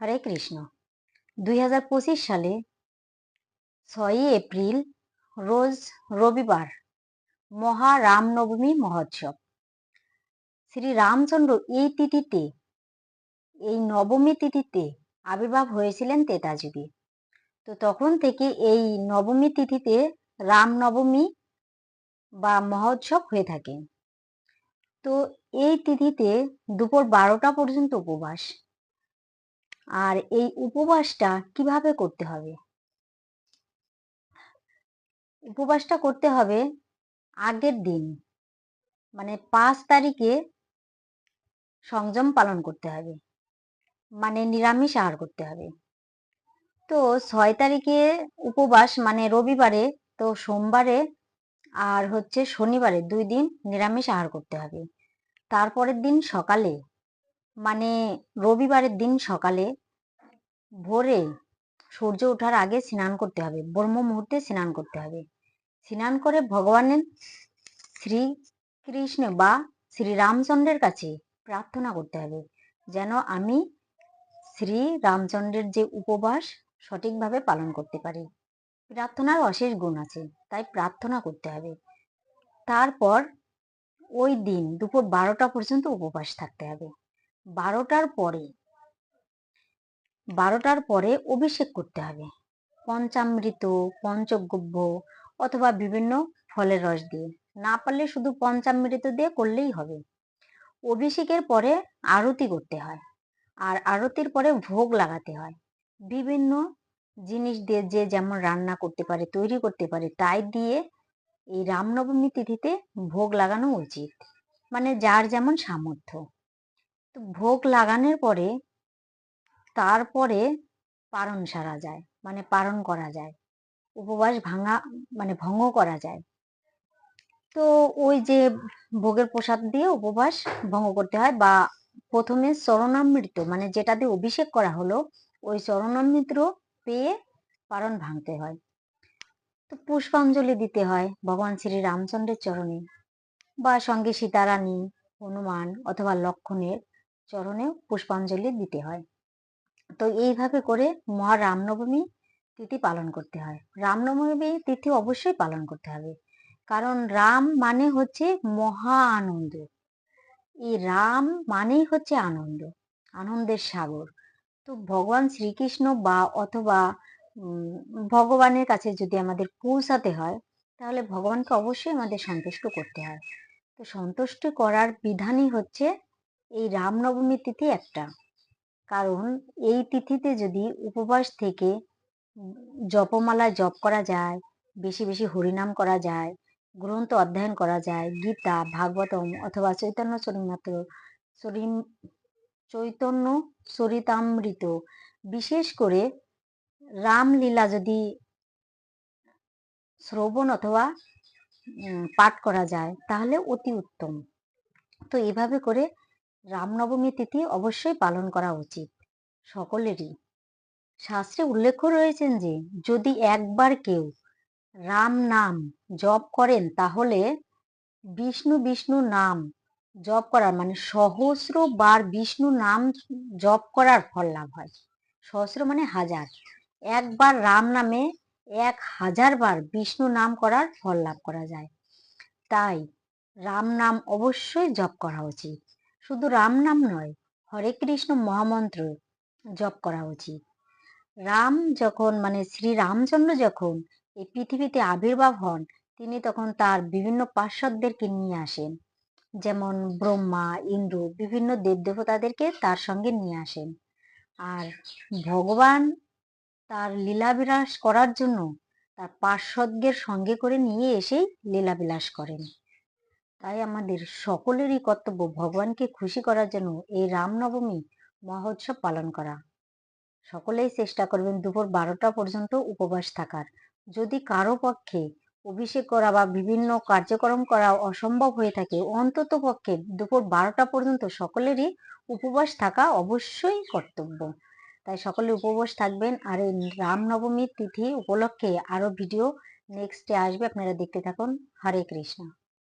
হরে কৃষ্ণ। দুই হাজার পঁচিশ সালে ছয়ই এপ্রিল, রোজ রবিবার মহা রামনবমী মহোৎসব। শ্রী রামচন্দ্র এই তিথিতে, এই নবমী তিথিতে আবির্ভাব হয়েছিলেন তেতাযুগে তো তখন থেকে এই নবমী তিথিতে রামনবমী বা মহোৎসব হয়ে থাকে। তো এই তিথিতে দুপুর বারোটা পর্যন্ত উপবাস। আর এই উপবাসটা কীভাবে করতে হবে? উপবাসটা করতে হবে আগের দিন। মানে পাঁচ তারিখে সংযম পালন করতে হবে। মানে নিরামিষ আহার করতে হবে। তো ছয় তারিখে উপবাস মানে রবিবারে, তো সোমবারে আর হচ্ছে শনিবারে দুই দিন নিরামিষ আহার করতে হবে। তারপরের দিন সকালে মানে রবিবারের দিন সকালে ভোরে সূর্য ওঠার আগে স্নান করতে হবে। ব্রহ্ম মুহূর্তে স্নান করতে হবে। স্নান করে ভগবানের শ্রী কৃষ্ণ বা শ্রী রামচন্দ্রের কাছে প্রার্থনা করতে হবে যেন আমি শ্রী রামচন্দ্রের যে উপবাস সঠিকভাবে পালন করতে পারি। প্রার্থনার অশেষ গুণ আছে, তাই প্রার্থনা করতে হবে। তারপর ওই দিন দুপুর বারোটা পর্যন্ত উপবাস থাকতে হবে। বারোটার পরে বারোটার পরে অভিষেক করতে হবে। পঞ্চামৃত, পঞ্চগব্য অথবা বিভিন্ন ফলের রস দিয়ে। না পারলে শুধু পঞ্চামৃত দিয়ে করলেই হবে। অভিষেকের পরে আরতি করতে হয় আর আরতির পরে ভোগ লাগাতে হয়। বিভিন্ন জিনিস দিয়ে যে যেমন রান্না করতে পারে, তৈরি করতে পারে, তাই দিয়ে এই রামনবমী তিথিতে ভোগ লাগানো উচিত। মানে যার যেমন সামর্থ্য। তো ভোগ লাগানোর পরে তারপরে পারণ সারা যায় মানে পারণ করা যায়। উপবাস ভাঙা মানে ভঙ্গ করা যায়। তো ওই যে ভোগের প্রসাদ দিয়ে উপবাস ভঙ্গ করতে হয় বা প্রথমে চরণামৃত মানে যেটা দিয়ে অভিষেক করা হলো, ওই চরণামৃত পেয়ে পারণ ভাঙতে হয়। তো পুষ্পাঞ্জলি দিতে হয় ভগবান শ্রী রামচন্দ্রের চরণে বা সঙ্গে সীতারানী, হনুমান অথবা লক্ষণের চরণে পুষ্পাঞ্জলি দিতে হয়। তো এইভাবে করে মহা রামনবমী তিথি পালন করতে হয়। রামনবমী তিথি অবশ্যই পালন করতে হবে। কারণ রাম মানে হচ্ছে মহা আনন্দ। এই রাম মানেই হচ্ছে আনন্দ, আনন্দের সাগর। তো ভগবান শ্রীকৃষ্ণ বা অথবা ভগবানের কাছে যদি আমাদের পৌঁছাতে হয়, তাহলে ভগবানকে অবশ্যই আমাদের সন্তুষ্ট করতে হয়। তো সন্তুষ্ট করার বিধানই হচ্ছে এই রামনবমী তিথি একটা। কারণ এই তিথিতে যদি উপবাস থেকে জপমালা জপ করা যায়, বেশি বেশি হরিনাম করা যায়, গ্রন্থ অধ্যয়ন করা যায়, গীতা, ভাগবতম অথবা চৈতন্য চরিমাত্র চরিম চৈতন্য চরিতামৃত, বিশেষ করে রামলীলা যদি শ্রবণ অথবা পাঠ করা যায়, তাহলে অতি উত্তম। তো এভাবে করে রামনবমী তিথি অবশ্যই পালন করা উচিত সকলেরই। শাস্ত্রে উল্লেখ রয়েছেন যে, যদি একবার কেউ রাম নাম জপ করেন তাহলে বিষ্ণু বিষ্ণু নাম জপ করার মানে সহস্র বার বিষ্ণু নাম জপ করার ফল লাভ হয়। সহস্র মানে হাজার। একবার রাম নামে এক হাজার বার বিষ্ণু নাম করার ফল লাভ করা যায়। তাই রাম নাম অবশ্যই জপ করা উচিত। শুধু রাম নাম নয়, হরে কৃষ্ণ মহামন্ত্র জপ করা উচিত। রাম যখন মানে শ্রী রামচন্দ্র যখন এই পৃথিবীতে আবির্ভাব হন, তিনি তখন তার বিভিন্ন পার্শ্বদেরকে নিয়ে আসেন। যেমন ব্রহ্মা, ইন্দ্র, বিভিন্ন দেবদেবতাদেরকে তার সঙ্গে নিয়ে আসেন। আর ভগবান তার লীলাবিলাস করার জন্য তার পার্শ্বদের সঙ্গে করে নিয়ে এসেই লীলাবিলাস করেন। তাই আমাদের সকলেরই কর্তব্য ভগবানকে খুশি করার জন্য এই রামনবমী মহোৎসব পালন করা। সকলেই চেষ্টা করবেন দুপুর বারোটা পর্যন্ত উপবাস থাকার। যদি কারও পক্ষে অভিষেক করা বা বিভিন্ন কার্যক্রম করা অসম্ভব হয়ে থাকে, অন্তত পক্ষে দুপুর বারোটা পর্যন্ত সকলেরই উপবাস থাকা অবশ্যই কর্তব্য। তাই সকলে উপবাস থাকবেন আর এই রামনবমীর তিথি উপলক্ষে আরও ভিডিও নেক্সটে আসবে, আপনারা দেখতে থাকুন। হরে কৃষ্ণ।